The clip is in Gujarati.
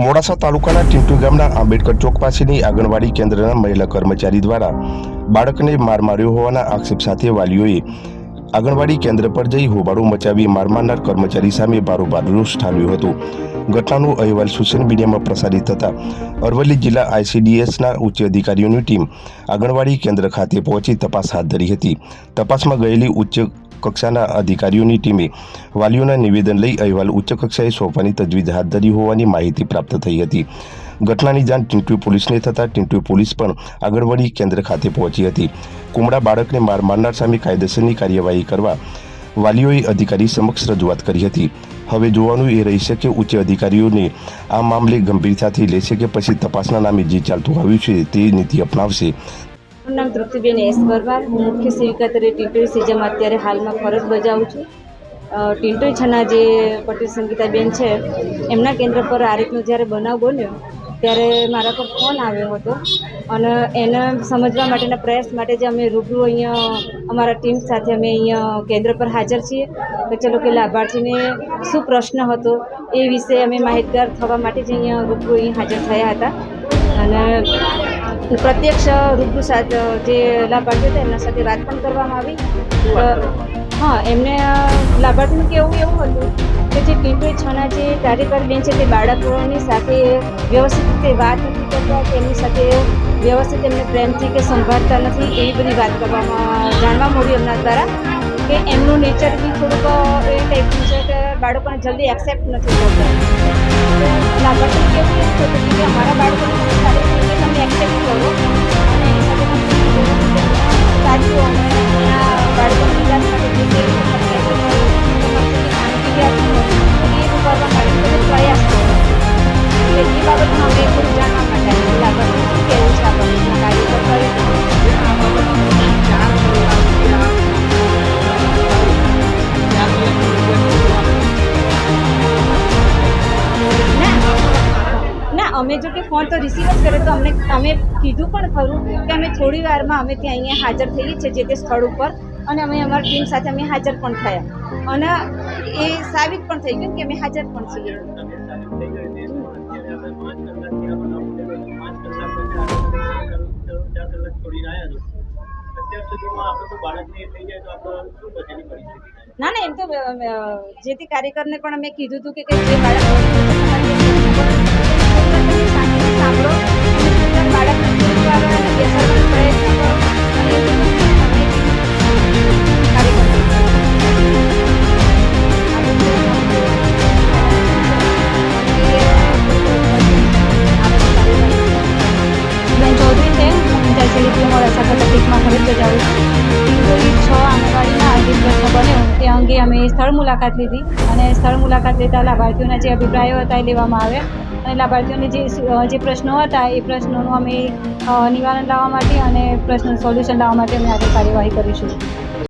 મોડાસા તાલુકાના ટીંટુ ગામના આંબેડકર ચોક પાસેની આંગણવાડી કેન્દ્રના મહિલા કર્મચારી દ્વારા બાળકને માર માર્યો હોવાના આક્ષેપ સાથે વાલીઓએ આંગણવાડી કેન્દ્ર પર જઈ હોબાળો મચાવી માર મારનાર કર્મચારી સામે બારોબાર રોષ ઠાલવ્યો હતો. ઘટનાનો અહેવાલ સોશિયલ મીડિયામાં પ્રસારિત થતા અરવલ્લી જિલ્લા આઈસીડીએસના ઉચ્ચ અધિકારીઓની ટીમ આંગણવાડી કેન્દ્ર ખાતે પહોંચી તપાસ હાથ ધરી હતી. તપાસમાં ગયેલી ઉચ્ચ કક્ષાના અધિકારીઓની ટીમે વાલીઓના નિવેદન લઈ અહેવાલ ઉચ્ચ કક્ષાએ સોંપવાની તજવીજ હાથ ધરી હોવાની માહિતી પ્રાપ્ત થઈ હતી. ઘટનાની જાણ ટીંટવી પોલીસને થતાં ટીંટવી પોલીસ પણ આંગણવાડી કેન્દ્ર ખાતે પહોંચી હતી. કુમડા બાળકને માર મારનાર સામે કાયદેસરની કાર્યવાહી કરવા વાલીઓએ અધિકારી સમક્ષ રજૂઆત કરી હતી. હવે જોવાનું એ રહેશે કે ઉચ્ચ અધિકારીઓને આ મામલે ગંભીરતાથી લેશે કે પછી તપાસના નામે જે ચાલતું આવ્યું છે તે નીતિ અપનાવશે. મારું નામ તૃપ્તિબેન એસ પરમાર હું મુખ્ય સેવિકા તરીકે ટીંટોઈ સિજમાં અત્યારે હાલમાં ફરજ બજાવું છું. ટીંટોઈ છના જે પટેલ સંગીતાબેન છે, એમના કેન્દ્ર પર આ રીતનો જ્યારે બનાવ બન્યો, ત્યારે મારા પર ફોન આવ્યો હતો. અને એને સમજવા માટેના પ્રયાસ માટે જે અમે રૂબરૂ અહીંયા અમારા ટીમ સાથે અમે અહીંયા કેન્દ્ર પર હાજર છીએ. તો ચલો કે લાભાર્થીને શું પ્રશ્ન હતો એ વિશે અમે માહિતગાર થવા માટે જ અહીંયા રૂબરૂ અહીં હાજર થયા હતા. અને પ્રત્યક્ષ રૂબરૂ સાથે જે લાભાર્થીઓ હતા એમના સાથે વાત પણ કરવામાં આવી. હા એમને લાભાર્થીનું કહેવું એવું હતું કે જે પિંપળી છના જે કાર્યકર બેન છે તે બાળકોની સાથે વ્યવસ્થિત રીતે વાત નથી કરતા કે એમની સાથે વ્યવસ્થિત એમને પ્રેમથી કે સંભાળતા નથી એવી બધી વાત કરવામાં જાણવા મળ્યું એમના દ્વારા કે એમનું નેચર બી થોડુંક એ ટાઈપનું છે. બાળકોને જલ્દી એક્સેપ્ટ નથી થતું. અમારા બાળકોને તમે એક્સેપ્ટ કરો. અમે જો કે ફોન તો રિસીવ જ કર્યો તો અમને અમે કીધું પણ ખરું કે અમે થોડી વારમાં અમે ત્યાં અહીંયા હાજર થઈએ છીએ જે તે સ્થળ ઉપર અને અમે અમારી ટીમ સાથે અમે હાજર પણ થયા. અને એ સાબિત પણ થઈ ગયું કે અમે હાજર પણ છીએ. ના ના એમ તો અ, અ, જે તે કાર્યકરને પણ અમે કીધું હતું કે કે જે બાળક શાંતિથી સાંભળો. અને બાળકને વાર એને બેસાડવાનો પ્રયત્ન કરો. અને ચૌધરી છે બજાવું છું પિંગોળી છ. પ્રશ્ન બન્યો તે અંગે અમે સ્થળ મુલાકાત લીધી અને સ્થળ મુલાકાત લેતા લાભાર્થીઓના જે અભિપ્રાયો હતા એ લેવામાં આવ્યા. અને લાભાર્થીઓને જે જે પ્રશ્નો હતા એ પ્રશ્નોનું અમે નિવારણ લાવવા માટે અને પ્રશ્નનું સોલ્યુશન લાવવા માટે અમે આગળ કાર્યવાહી કરીશું.